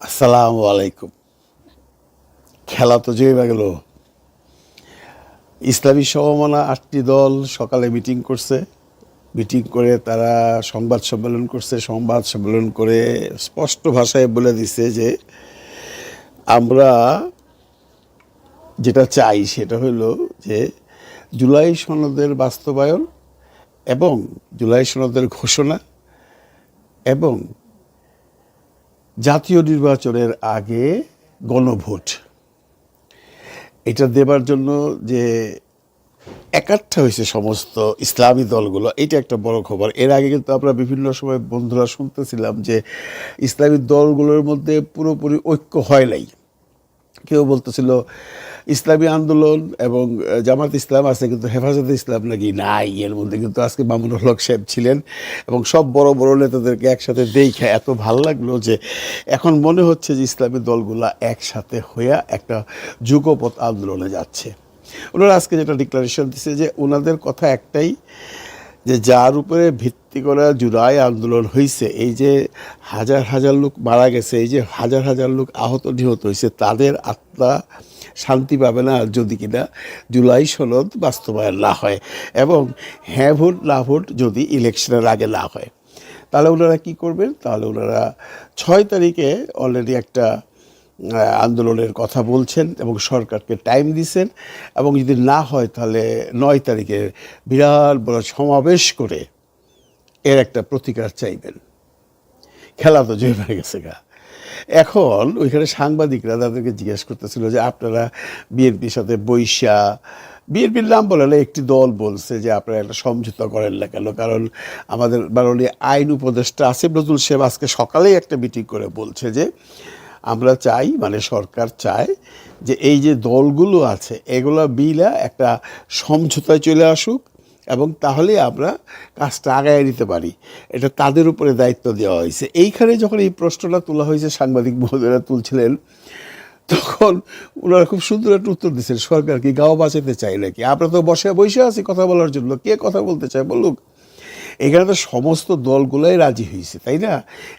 আসসালামু আলাইকুম। খেলা তো জমে গেল। ইসলামী সমমনা আটটি দল সকালে মিটিং করছে। মিটিং করে তারা সংবাদ সম্মেলন করছে। সংবাদ সম্মেলন করে স্পষ্ট ভাষায় বলে দিছে যে আমরা যেটা চাই সেটা হলো যে জুলাই সনদের বাস্তবায়ন এবং জুলাই সনদের ঘোষণা এবং জাতীয় নির্বাচনের আগে গণভোট। এটা দেবার জন্য যে একাট্টা হয়েছে সমস্ত ইসলামী দলগুলো, এটা একটা বড় খবর। এর আগে কিন্তু আমরা বিভিন্ন সময় বন্ধুরা শুনতেছিলাম যে ইসলামী দলগুলোর মধ্যে পুরোপুরি ঐক্য হয় নাই। কেউ বলতেছিল ইসলামী আন্দোলন এবং জামাত ইসলাম আছে, কিন্তু হেফাজতে ইসলাম নাকি নাই? এর মধ্যে কিন্তু আজকে মামুনুল হক সাহেব ছিলেন এবং সব বড় বড় নেতাদেরকে একসাথে দেখে এত ভালো লাগল যে এখন মনে হচ্ছে যে ইসলামী দলগুলা একসাথে হইয়া একটা যুগপথ আন্দোলনে যাচ্ছে। ওনারা আজকে যেটা ডিক্লারেশন দিচ্ছে যে ওনাদের কথা একটাই যে যার উপরে ভিত্তি করা জুলাই আন্দোলন হয়েছে এই যে হাজার হাজার লোক মারা গেছে, এই যে হাজার হাজার লোক আহত নিহত হয়েছে তাদের আত্মা শান্তি পাবে না যদি কিনা জুলাই সনদ বাস্তবায়ন না হয় এবং হ্যাঁ ভোট, না ভোট যদি ইলেকশনের আগে না হয়। তাহলে ওনারা কি করবেন? তাহলে ওনারা ছয় তারিখে অলরেডি একটা আন্দোলনের কথা বলছেন এবং সরকারকে টাইম দিছেন এবং যদি না হয় তাহলে নয় তারিখে বিরাট বড় সমাবেশ করে এর একটা প্রতিকার চাইবেন। খেলা তো জয় হয়ে গেছে গা। এখন ওইখানে সাংবাদিকরা তাদেরকে জিজ্ঞেস করতেছিল যে আপনারা বিএনপির সাথে বৈশা, বিএনপির নাম বলে না, একটি দল বলছে যে আপনারা একটা সমঝোতা করেন না কেন? কারণ আমাদের মাননীয় আইন উপদেষ্টা আসিফ নজরুল সাহেব আজকে সকালেই একটা মিটিং করে বলছে যে আমরা চাই মানে সরকার চায়, যে এই যে দলগুলো আছে, এগুলো বিলা একটা সমঝোতায় চলে আসুক এবং তাহলে আমরা কাজটা আগায় নিতে পারি। এটা তাদের উপরে দায়িত্ব দেওয়া হয়েছে। এইখানে যখন এই প্রশ্নটা তোলা হয়েছে, সাংবাদিক মহোদয়রা তুলছিলেন, তখন ওনারা খুব সুন্দর একটা উত্তর দিচ্ছেন সরকার কি গাও বাঁচাতে চাই নাকি? আমরা তো বসে বসে আছি কথা বলার জন্য। কে কথা বলতে চায় বলুক। এখানে তো সমস্ত দলগুলোই রাজি হয়েছে তাই না?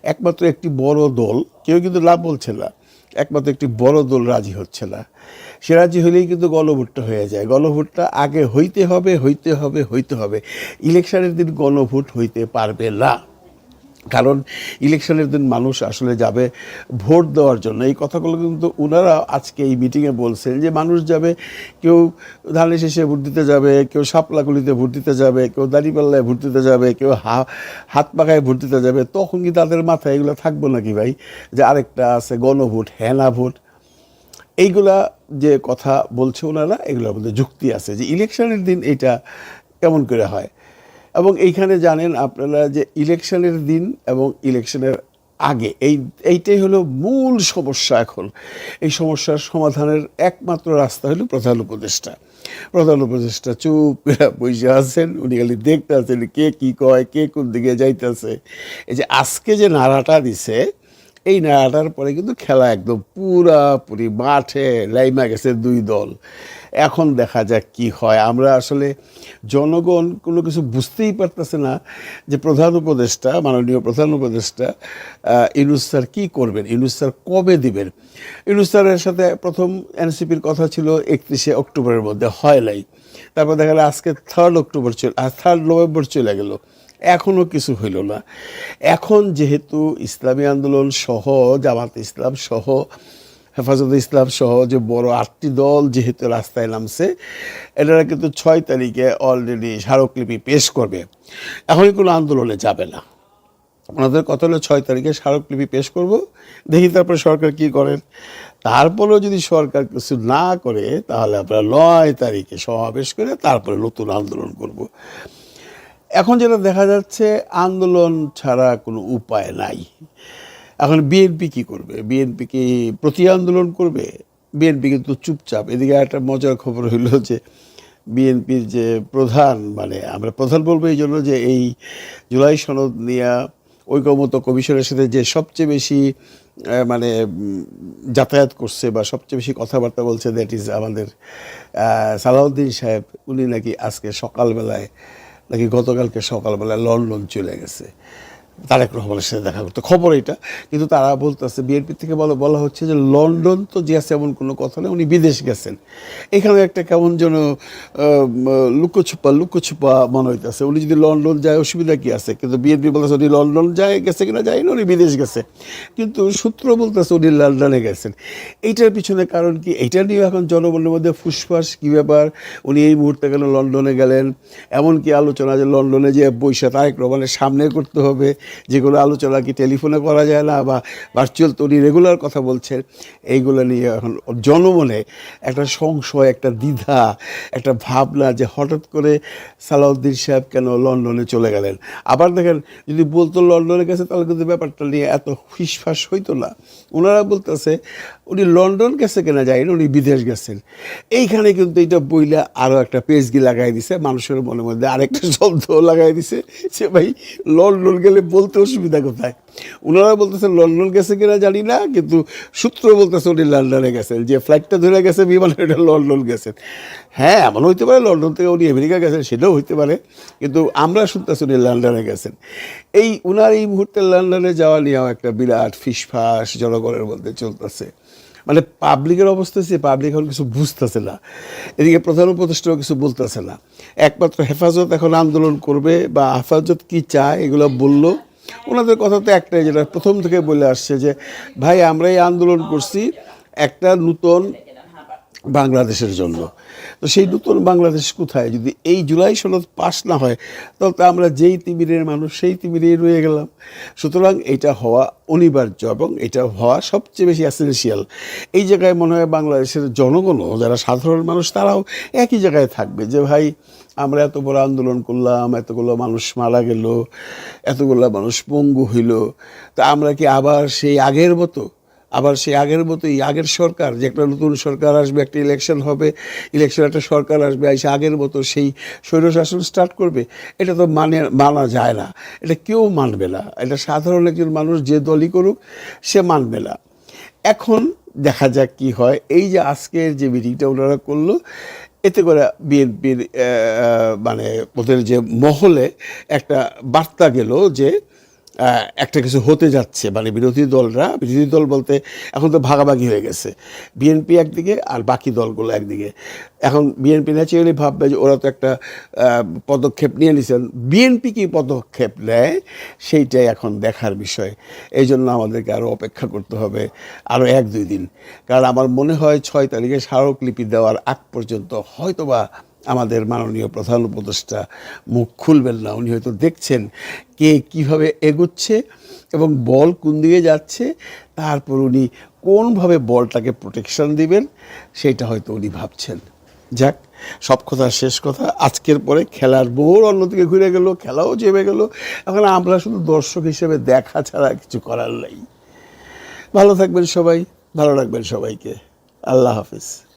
একমাত্র একটি বড় দল, কেউ কিন্তু লাভ বলছে না। একমাত্র একটি বড় দল রাজি হচ্ছে না। সে রাজি হলেই কিন্তু গণভোটটা হয়ে যায়। গণভোটটা আগে হইতে হবে হইতে হবে হইতে হবে। ইলেকশনের দিন গণভোট হইতে পারবে না। কারণ ইলেকশনের দিন মানুষ আসলে যাবে ভোট দেওয়ার জন্য। এই কথাগুলো কিন্তু ওনারা আজকে এই মিটিংয়ে বলছেন যে মানুষ যাবে, কেউ ধানে শেষে ভোট দিতে যাবে, কেউ সাপলাগুলিতে ভোট দিতে যাবে, কেউ দাঁড়িপাল্লায় ভোট দিতে যাবে, কেউ হা, হাত পাখায় ভোট দিতে যাবে। তখন কি তাদের মাথায় এগুলো থাকব নাকি ভাই? যে আরেকটা আছে গণভোট, হেনা ভোট। এইগুলা যে কথা বলছে ওনারা এগুলোর মধ্যে যুক্তি আছে যে ইলেকশনের দিন এটা কেমন করে হয়? এবং এইখানে জানেন আপনারা যে ইলেকশনের দিন এবং ইলেকশনের আগে, এই, এইটাই হলো মূল সমস্যা এখন। এই সমস্যার সমাধানের একমাত্র রাস্তা হলো প্রধান উপদেষ্টা। প্রধান উপদেষ্টা চুপ বসে আছেন, উনি খালি দেখতে আছেন কে কী কয়, কে কোন দিকে যাইতেছে। এই যে আজকে যে নাড়াটা দিছে, এই নাড়াটার পরে কিন্তু খেলা একদম পুরাপুরি মাঠে লাইমা গেছে দুই দল। এখন দেখা যাক কি হয়। আমরা আসলে জনগণ কোনো কিছু বুঝতেই পারতেছে না যে প্রধান উপদেষ্টা, মাননীয় প্রধান উপদেষ্টা ইউনুস স্যার কী করবেন? ইউনুস স্যার কবে দিবেন? ইউনুস স্যারের সাথে প্রথম এনসিপির কথা ছিল একত্রিশে অক্টোবরের মধ্যে, হয় নাই। তারপর দেখা গেল আজকে থার্ড অক্টোবর চলে থার্ড নভেম্বর চলে গেল। এখনও কিছু হইল না। এখন যেহেতু ইসলামী আন্দোলন সহ, জামাত ইসলাম সহ হেফাজতে ইসলাম সহ যে বড় আটটি দল যেহেতু রাস্তায় নামছে, এনারা কিন্তু ছয় তারিখে অলরেডি স্মারকলিপি পেশ করবে। এখনই কোনো আন্দোলনে যাবে না। ওনাদের কথা হলো ছয় তারিখে স্মারকলিপি পেশ করব, দেখি তারপরে সরকার কি করেন তারপরেও যদি সরকার কিছু না করে, তাহলে আমরা নয় তারিখে সমাবেশ করে তারপরে নতুন আন্দোলন করব। এখন যেটা দেখা যাচ্ছে, আন্দোলন ছাড়া কোনো উপায় নাই। এখন বিএনপি কি করবে? বিএনপি কি প্রতি আন্দোলন করবে? বিএনপি কিন্তু চুপচাপ। এদিকে একটা মজার খবর হইল যে বিএনপির যে প্রধান মানে আমরা প্রধান বলব এই জন্য যে এই জুলাই সনদ নিয়ে ঐকমত্য কমিশনের সাথে যে সবচেয়ে বেশি মানে যাতায়াত করছে বা সবচেয়ে বেশি কথাবার্তা বলছে দ্যাট ইজ আমাদের সালাউদ্দিন সাহেব, উনি নাকি আজকে সকালবেলায়, নাকি গতকালকে সকালবেলায় লন্ডন চলে গেছে। তারেক রহমানের সাথে দেখা করতে। খবর এটা। কিন্তু তারা বলতেছে, বিএনপি থেকে বলা বলা হচ্ছে যে লন্ডন তো আছে এমন কোনো কথা নেই, উনি বিদেশ গেছেন। এখানে একটা কেমন যেন লুকোছুপা লুকোছুপা মনে হইতেছে। উনি যদি লন্ডন যায়, অসুবিধা কি আছে? কিন্তু বিএনপি বলতেছে, উনি লন্ডন যায়, গেছে কিনা যায় না, উনি বিদেশ গেছে। কিন্তু সূত্র বলতেছে, উনি লন্ডনে গেছেন। এইটার পিছনে কারণ কি? এইটা নিয়ে এখন জনগণের মধ্যে ফুসফাস, কী ব্যাপার? উনি এই মুহূর্তে কেন লন্ডনে গেলেন? এমনকি আলোচনা যে লন্ডনে যে বৈশা তারেক রহমানের সামনে করতে হবে যেগুলো আলোচনা কি টেলিফোনে করা যায় না বা ভার্চুয়াল তো উনি রেগুলার কথা বলছেন, এইগুলো নিয়ে এখন জনমনে একটা সংশয়, একটা দ্বিধা, একটা ভাবনা যে হঠাৎ করে সালাউদ্দিন সাহেব কেন লন্ডনে চলে গেলেন? আবার দেখেন, যদি বলতো লন্ডনে গেছে তাহলে কিন্তু ব্যাপারটা নিয়ে এত ফিসফাস হইতো না। ওনারা বলতেছে, উনি লন্ডন গেছে কেনা যায় না, উনি বিদেশ গেছেন। এইখানে কিন্তু এটা বইলে আরও একটা পেজগি লাগাই দিছে, মানুষের মনের মধ্যে আরেকটা শব্দ লাগাই দিছে যে ভাই, লন্ডন গেলে বলতে অসুবিধা কোথায়? ওনারা বলতেছেন লন্ডন গেছে কিনা জানি না, কিন্তু সূত্র বলতেছে উনি লন্ডনে গেছেন। যে ফ্লাইটটা ধরে গেছে বিমানে এটা লন্ডন গেছেন। হ্যাঁ এমন হইতে পারে, লন্ডন থেকে উনি আমেরিকা গেছেন, সেটাও হইতে পারে, কিন্তু আমরা শুনতেছি উনি লন্ডনে গেছেন। এই উনার এই মুহূর্তে লন্ডনে যাওয়া নিয়েও একটা বিরাট ফিসফাস জনগণের মধ্যে চলতেছে। মানে পাবলিকের অবস্থা হচ্ছে পাবলিক এখন কিছু বুঝতেছে না। এদিকে প্রধান উপদেষ্টাও কিছু বলতেছে না। একমাত্র হেফাজত এখন আন্দোলন করবে বা হেফাজত কি চায়, এগুলো বলল। ওনাদের কথা তো একটাই, যেটা প্রথম থেকে বলে আসছে যে, ভাই, আমরা এই আন্দোলন করছি, একটা নূতন বাংলাদেশের জন্য। তো সেই নতুন বাংলাদেশ কোথায়? যদি এই জুলাই সনদ পাস না হয়, তাহলে তো আমরা যেই তিমিরের মানুষ, সেই তিমিরেই রয়ে গেলাম। সুতরাং এটা হওয়া অনিবার্য এবং এটা হওয়া সবচেয়ে বেশি অ্যাসেন্সিয়াল এই জায়গায় মনে হয় বাংলাদেশের জনগণও, যারা সাধারণ মানুষ, তারাও একই জায়গায় থাকবে যে, ভাই, আমরা এত বড় আন্দোলন করলাম, এতগুলো মানুষ মারা গেল, এতগুলো মানুষ পঙ্গু হইল, তা আমরা কি আবার সেই আগের মতো আবার সেই আগের মতোই, আগের সরকার, যে একটা নতুন সরকার আসবে, একটা ইলেকশন হবে ইলেকশন একটা সরকার আসবে এসে আগের মতো সেই স্বৈরশাসন স্টার্ট করবে, এটা তো মানে মানা যায় না। এটা কেউ মানবে না। এটা সাধারণ একজন মানুষ যে দলই করুক, সে মানবে না। এখন দেখা যাক কি হয়। এই যে আজকের যে মিটিংটা ওনারা করল, এতে করে বিএনপির মানে ওদের যে মহলে একটা বার্তা গেল যে একটা কিছু হতে যাচ্ছে মানে বিরোধী দলরা, বিরোধী দল বলতে এখন তো ভাগাভাগি হয়ে গেছে। বিএনপি একদিকে আর বাকি দলগুলো একদিকে। এখন বিএনপি ন্যাচারালি ভাববে যে ওরা তো একটা পদক্ষেপ নিয়ে নিয়েছেন বিএনপি কি পদক্ষেপ নেয়, সেইটাই এখন দেখার বিষয়। এই জন্য আমাদেরকে আরও অপেক্ষা করতে হবে আরও এক দুই দিন। কারণ আমার মনে হয় ছয় তারিখে স্মারকলিপি দেওয়ার আগ পর্যন্ত হয়তোবা আমাদের মাননীয় প্রধান উপদেষ্টা মুখ খুলবেন না, উনি হয়তো দেখছেন কে কীভাবে এগোচ্ছে এবং বল কোন দিকে যাচ্ছে, তারপর উনি কোনভাবে বলটাকে প্রোটেকশন দিবেন, সেটা হয়তো উনি ভাবছেন। যাক, সব কথা শেষ কথা। আজকের পরে খেলার মোড় অন্যদিকে ঘুরে গেল, খেলাও জেমে গেল। এখন আমরা শুধু দর্শক হিসেবে দেখা ছাড়া কিছু করার নেই। ভালো থাকবেন সবাই, ভালো রাখবেন সবাইকে। আল্লাহ হাফিজ।